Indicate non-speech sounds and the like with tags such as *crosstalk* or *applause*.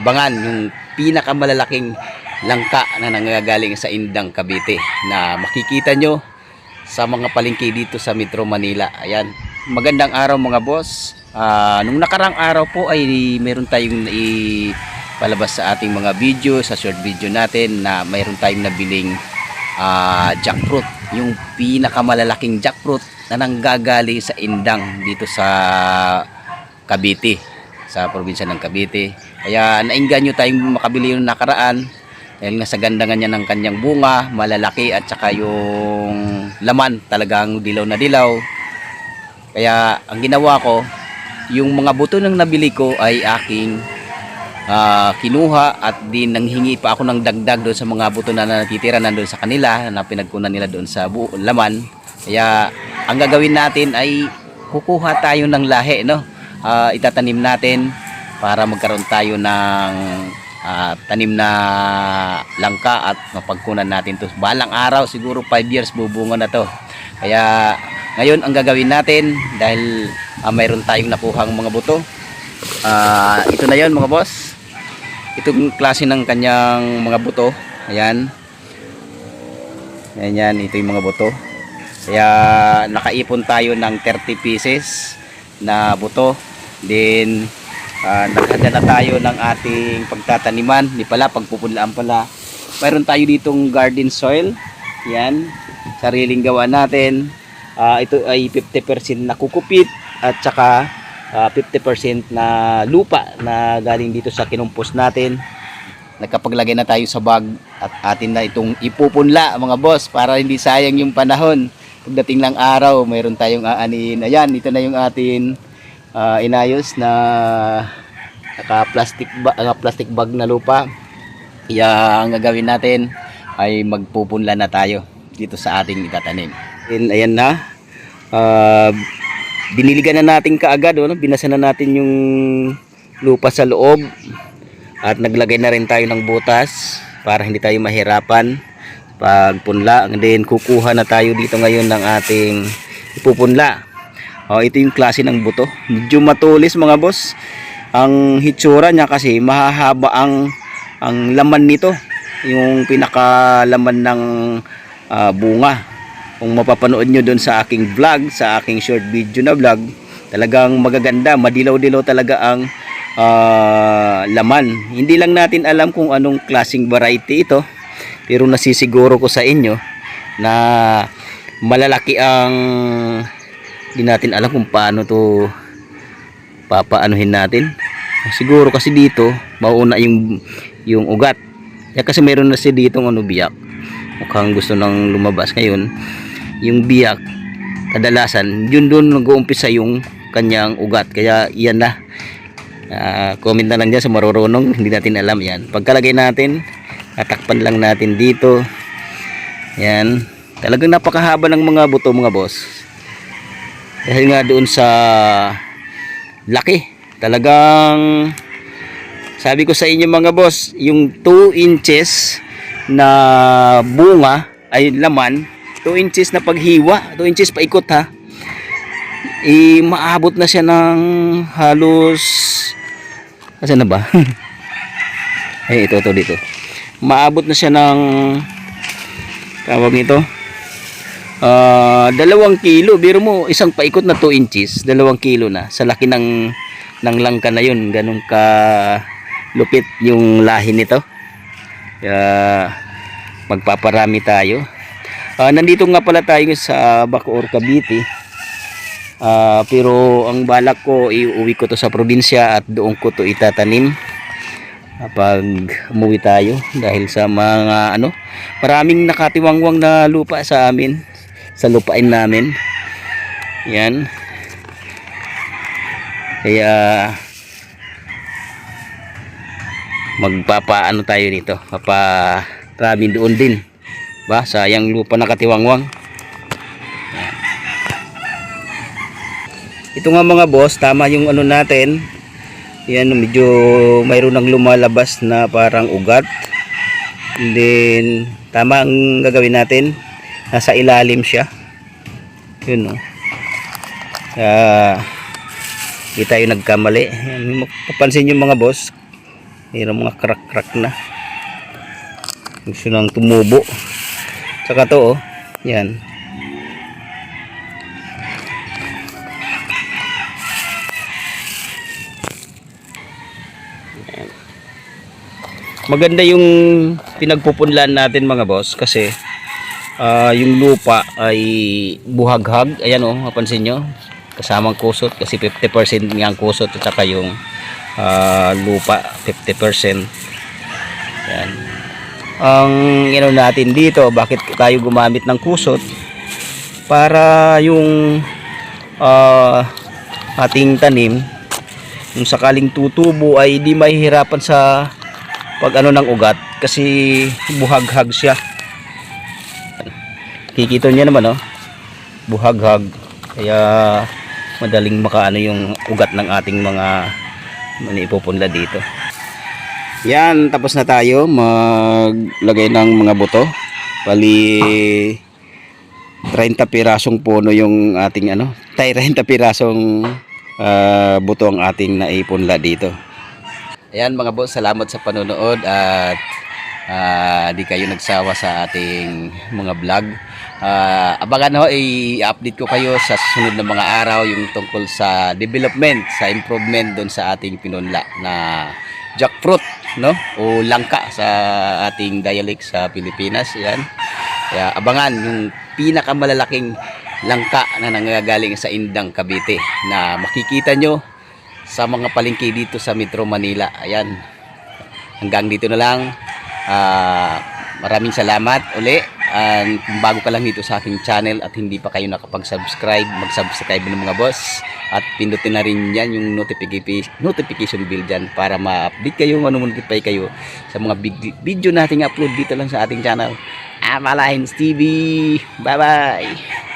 abangan yung pinakamalalaking langka na nanggagaling sa Indang Cavite na makikita nyo sa mga palengke dito sa Metro Manila. Ayan. Magandang araw mga boss. Ah, nung nakarang araw po ay meron tayong ipalabas sa ating mga video, sa short video natin na mayroon tayong nabiling ah, jackfruit. Yung pinakamalalaking jackfruit na nanggagaling sa Indang dito sa Cavite sa probinsya ng Cavite. Kaya nainggan nyo tayong makabili yung nakaraan dahil nga sa ganda nga niya ng kanyang bunga, malalaki at saka yung laman talagang dilaw na dilaw. Kaya ang ginawa ko, yung mga buto ng nabili ko ay aking ah, kinuha at din nanghingi pa ako ng dagdag doon sa mga buto na natitira nandun sa kanila na pinagkunan nila doon sa laman. Kaya ang gagawin natin ay kukuha tayo ng lahi no. Ah, itatanim natin para magkaroon tayo ng ah, tanim na langka at mapagkunan natin to. Balang araw siguro 5 years bubunga na to. Kaya ngayon ang gagawin natin dahil ah, mayroon tayong nakuhang mga buto. Ah, ito na 'yon mga boss. Itong klase ng kanyang mga buto. Ayan. Ayan yan, ito yung mga buto. Kaya nakaipon tayo ng 30 pieces na buto. Then uh, naghanda na tayo ng ating pagtataniman. Di pala, pagpupunlaan pala. Mayroon tayo ditong garden soil. Yan. Sariling gawa natin. Ah, ito ay 50% na kukupit at saka ah, 50% na lupa na galing dito sa kinumpos natin. Nagkapaglagay na tayo sa bag at atin na itong ipupunla mga boss para hindi sayang yung panahon. Pagdating ng araw, mayroon tayong aanin. Ayan, ito na yung atin ah, inayos na naka plastic bag, plastic bag na lupa. Kaya ang gagawin natin ay magpupunla na tayo dito sa ating itatanim. And ayan na. Ah, biniligan na natin kaagad, oh, no? binasa na natin yung lupa sa loob at naglagay na rin tayo ng butas para hindi tayo mahirapan pagpunla and then kukuha na tayo dito ngayon ng ating ipupunla oh, ito yung klase ng buto. Medyo matulis mga boss. Ang hitsura niya kasi mahahaba ang ang laman nito. Yung pinakalaman ng ah, bunga. Kung mapapanood nyo doon sa aking vlog, sa aking short video na vlog, talagang magaganda, madilaw-dilaw talaga ang ah, laman. Hindi lang natin alam kung anong klasing variety ito, pero nasisiguro ko sa inyo na malalaki ang hindi natin alam kung paano to papaanuhin natin. Siguro kasi dito, mauna yung yung ugat. Kaya kasi meron na si dito ano biyak. Mukhang gusto nang lumabas ngayon. Yung biyak kadalasan yun doon nag-uumpisa yung kanyang ugat. Kaya yan na. Ah, comment na lang dyan sa marurunong. Hindi natin alam yan. Pagkalagay natin tatakpan lang natin dito. Yan. Talagang napakahaba ng mga buto mga boss dahil nga doon sa laki talagang sabi ko sa inyo mga boss yung 2 inches na bunga ay laman 2 inches na paghiwa 2 inches paikot ha? Eh maabot na siya ng halos asa na ba? Ay *laughs* ito to dito. Maabot na siya ng tawag nito ah dalawang kilo. Biro mo isang paikot na 2 inches dalawang kilo na. Sa laki ng ng langka na yun ganun ka lupit yung lahi nito. Kaya magpaparami tayo. Ah, nandito nga pala tayo sa Bacoor, Cavite. Ah, pero ang balak ko iuwi ko to sa probinsya at doon ko to itatanim. Kapag umuwi tayo dahil sa mga ano, maraming nakatiwangwang na lupa sa amin, sa lupain namin. Yan. Kaya magpapaano tayo dito, papa doon din ba sayang lupa na katiwangwang Yan. ito nga mga boss tama yung ano natin yan medyo mayroon ng lumalabas na parang ugat And then tama ang gagawin natin nasa ilalim siya yun no kaya hindi tayo nagkamali mapapansin yung mga boss Mayroong mga crack-crack na. Gusto nang tumubo. Saka to, oh. Yan. Maganda yung pinagpupunlan natin mga boss kasi ah, yung lupa ay buhaghag. Ayan oh, mapansin nyo. Kasamang kusot kasi 50% nga ang kusot at saka yung ah, lupa 50%. Yan. Ang ino natin dito, bakit tayo gumamit ng kusot? Para yung ah, ating tanim kung sakaling tutubo ay di mahihirapan sa pag ano ng ugat kasi buhaghag siya. Kikita niyo naman oh. Buhaghag. Kaya madaling makaano yung ugat ng ating mga manipupunla dito. Yan, tapos na tayo maglagay ng mga buto. Bali 30 pirasong puno yung ating ano, 30 pirasong ah, buto ang ating naipunla dito. Ayan mga boss, salamat sa panonood at ah, di kayo nagsawa sa ating mga vlog. Ah, abangan ho, i-update ko kayo sa susunod na mga araw yung tungkol sa development, sa improvement doon sa ating pinunla na jackfruit, no? O langka sa ating dialect sa Pilipinas. Yan. Kaya abangan yung pinakamalalaking langka na nanggagaling sa Indang Cavite na makikita nyo sa mga palengke dito sa Metro Manila. Ayan. Hanggang dito na lang. Ah, maraming salamat uli. And kung bago ka lang dito sa aking channel at hindi pa kayo nakapag-subscribe, mag-subscribe ng mga boss. At pindutin na rin yan yung notification, notification bell dyan para ma-update kayo, manonotify kayo sa mga video nating upload dito lang sa ating channel. Amalines TV. Bye-bye.